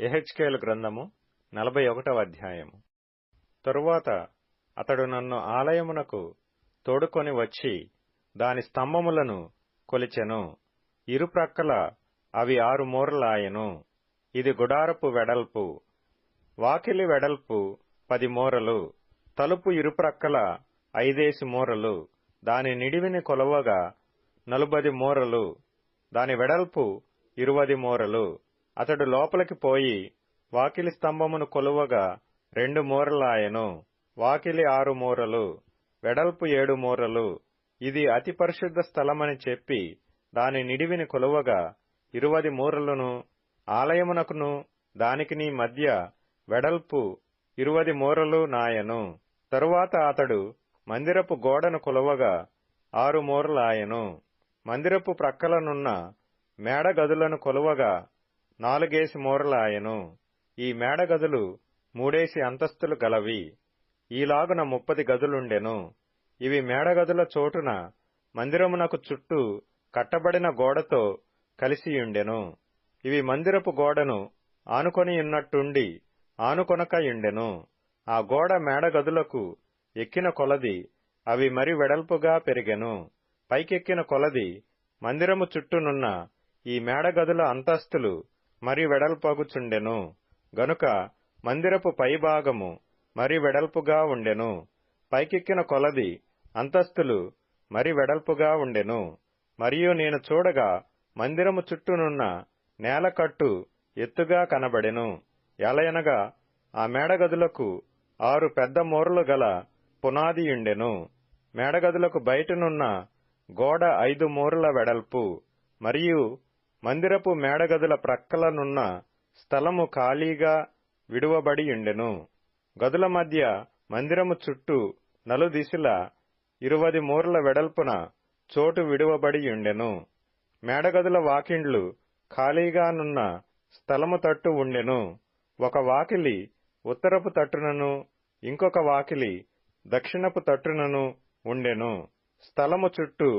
ఎహెచ్కేలు గ్రంథము నలభై ఒకటవ అధ్యాయము. తరువాత అతడు నన్ను ఆలయమునకు తోడుకొని వచ్చి దాని స్తంభములను కొలిచెను. ఇరుప్రక్కల అవి ఆరు మూరలాయెను. ఇది గుడారపు వెడల్పు వాకిలి వెడల్పు పది మూరలు తలుపు ఇరుప్రక్కల ఐదేసి మూరలు దాని నిడివిని కొలవగా నలుబది మూరలు దాని వెడల్పు ఇరువది మూరలు అతడు లోపలికి పోయి వాకిలి స్తంభమును కొలువగా రెండు మూరలాయెను. వాకిలి ఆరు మూరలు వెడల్పు ఏడు మూరలు. ఇది అతి పరిశుద్ధ స్థలమని చెప్పి దాని నిడివిని కొలువగా ఇరువది మూరలను ఆలయమునకును దానికిని మధ్య వెడల్పు ఇరువది మూరలు నాయను. తరువాత అతడు మందిరపు గోడను కొలవగా ఆరు మూరలాయెను. మందిరపు ప్రక్కలనున్న మేడ గదులను కొలువగా నాలుగేసి మూరలాయెను. ఈ మేడగదులు మూడేసి అంతస్తులు గలవి. ఈలాగున ముప్పది గదులుండెను. ఇవి మేడగదుల చోటున మందిరమునకు చుట్టూ కట్టబడిన గోడతో కలిసియుండెను. ఇవి మందిరపు గోడను ఆనుకొనియున్నట్టుండి ఆనుకొనకయుండెను. ఆ గోడ మేడగదులకు ఎక్కిన కొలది అవి మరి వెడల్పుగా పెరిగెను. పైకెక్కిన కొలది మందిరము చుట్టూనున్న ఈ మేడగదుల అంతస్తులు మరి వెడల్పగుచుండెను. గనుక మందిరపు పైభాగము మరి వెడల్పుగా ఉండెను. పైకెక్కిన కొలది అంతస్తులు మరి వెడల్పుగా ఉండెను. మరియు నేను చూడగా మందిరము చుట్టూనున్న నేలకట్టు ఎత్తుగా కనబడెను. ఎలయనగా ఆ మేడగదులకు ఆరు పెద్ద మూరలు గల పునాదియుండెను మేడగదులకు బయటనున్న గోడ ఐదు మూరల వెడల్పు. మరియు మందిరపు మేడగదుల ప్రక్కలనున్న స్థలము ఖాళీగా విడువబడియుండెను గదుల మధ్య మందిరము చుట్టూ నలుదిశల ఇరువది మూరల వెడల్పున చోటు విడువబడియుండెను మేడగదుల వాకిండ్లు ఖాళీగానున్న స్థలము తట్టు ఉండెను. ఒక వాకిలి ఉత్తరపు తట్టునను ఇంకొక వాకిలి దక్షిణపు తట్టునను ఉండెను. స్థలము చుట్టూ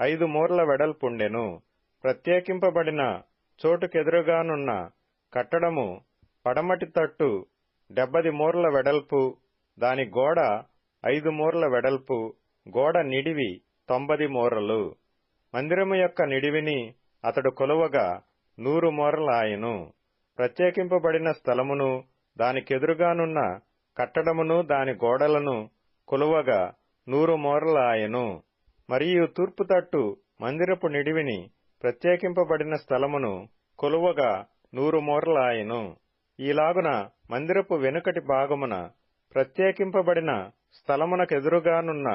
ఐదు మూరల వెడల్పుండెను. ప్రత్యేకింపబడిన చోటుకెదురుగానున్న కట్టడము పడమటి తట్టు డెబ్బది మూరల వెడల్పు దాని గోడ ఐదు మూరల వెడల్పు గోడ నిడివి తొంభది మూరలు. మందిరము యొక్క నిడివిని అతడు కొలువగా నూరు మూరలాయను ప్రత్యేకింపబడిన స్థలమును దానికెదురుగానున్న కట్టడమును దాని గోడలను కొలువగా నూరు మూరలాయను మరియు తూర్పు తట్టు మందిరపు నిడివిని ప్రత్యేకింపబడిన స్థలమును కొలువగా నూరు మూరలాయెను. ఈలాగున మందిరపు వెనుకటి భాగమున ప్రత్యేకింపబడిన స్థలమునకెదురుగానున్న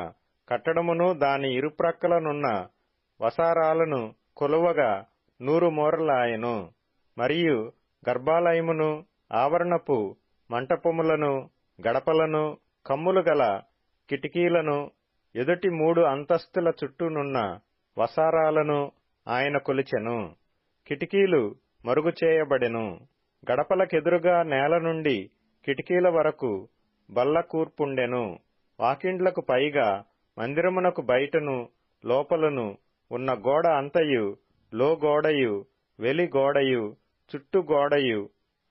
కట్టడమును దాని ఇరుప్రక్కలనున్న వసారాలను కొలువగా నూరు మూరలాయెను. మరియు గర్భాలయమును ఆవరణపు మంటపములను గడపలను కమ్ములు గల కిటికీలను ఎదుటి మూడు అంతస్తుల చుట్టూనున్న వసారాలను ఆయన కొలిచెను. కిటికీలు మరుగు చేయబడెను గడపలకెదురుగా నేల నుండి కిటికీల వరకు బల్ల కూర్పుండెను. వాకిండ్లకు పైగా మందిరమునకు బయటను లోపలను ఉన్న గోడ అంతయు లోగోడయు వెలి గోడయు గోడయు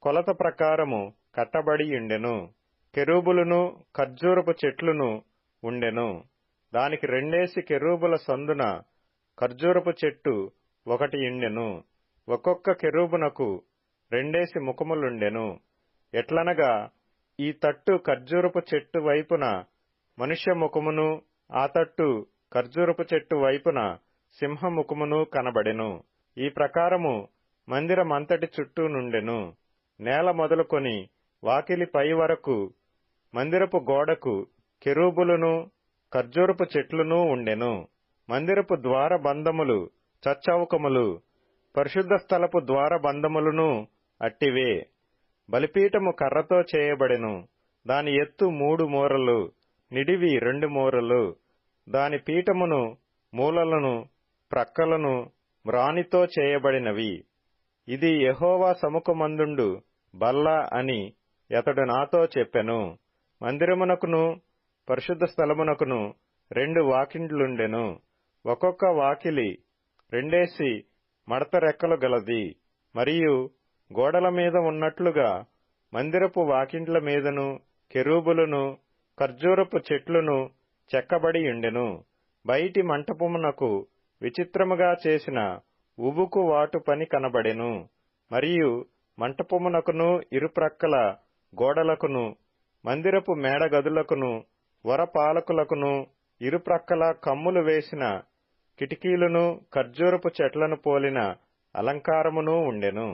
కొలత ప్రకారము కట్టబడియుండెను కెరూబులను ఖర్జూరపు చెట్లును ఉండెను. దానికి రెండేసి కెరూబుల సందున ఖర్జూరపు చెట్టు ఒకటి ఇండెను ఒక్కొక్క కెరూబునకు రెండేసి ముఖములుండెను. ఎట్లనగా ఈ తట్టు ఖర్జూరపు చెట్టు వైపున మనుష్య ముఖమును ఆ తట్టు ఖర్జూరపు చెట్టు వైపున సింహముఖమును కనబడెను. ఈ ప్రకారము మందిరమంతటి చుట్టూ నుండెను. నేల మొదలుకొని వాకిలి పై వరకు మందిరపు గోడకు కెరూబులను ఖర్జూరపు చెట్లునూ ఉండెను. మందిరపు ద్వార బంధములు చచ్చౌకములు పరిశుద్ధ స్థలపు ద్వార బంధములను అట్టివే. బలిపీఠము కర్రతో చేయబడెను. దాని ఎత్తు మూడు మూరలు నిడివి రెండు మూరలు. దాని పీఠమును మూలలను ప్రక్కలను మ్రానితో చేయబడినవి. ఇది యహోవా సముఖమందుండు బల్ల అని అతడు నాతో చెప్పెను. మందిరమునకును పరిశుద్ధ స్థలమునకును రెండు వాకిండ్లుండెను. ఒక్కొక్క వాకిలి రెండేసి మడత రెక్కలు గలది. మరియు గోడల మీద ఉన్నట్లుగా మందిరపు వాకిండ్ల మీదను కెరూబులను ఖర్జూరపు చెట్లును చెక్కబడి ఉండెను బయటి మంటపమునకు విచిత్రముగా చేసిన ఉబుకు వాటు పని కనబడెను. మరియు మంటపమునకును ఇరుప్రక్కల గోడలకును మందిరపు మేడగదులకును వరపాలకులకును ఇరుప్రక్కల కమ్ములు వేసిన కిటికీలను ఖర్జూరపు చెట్లను పోలిన అలంకారమునూ ఉండెను.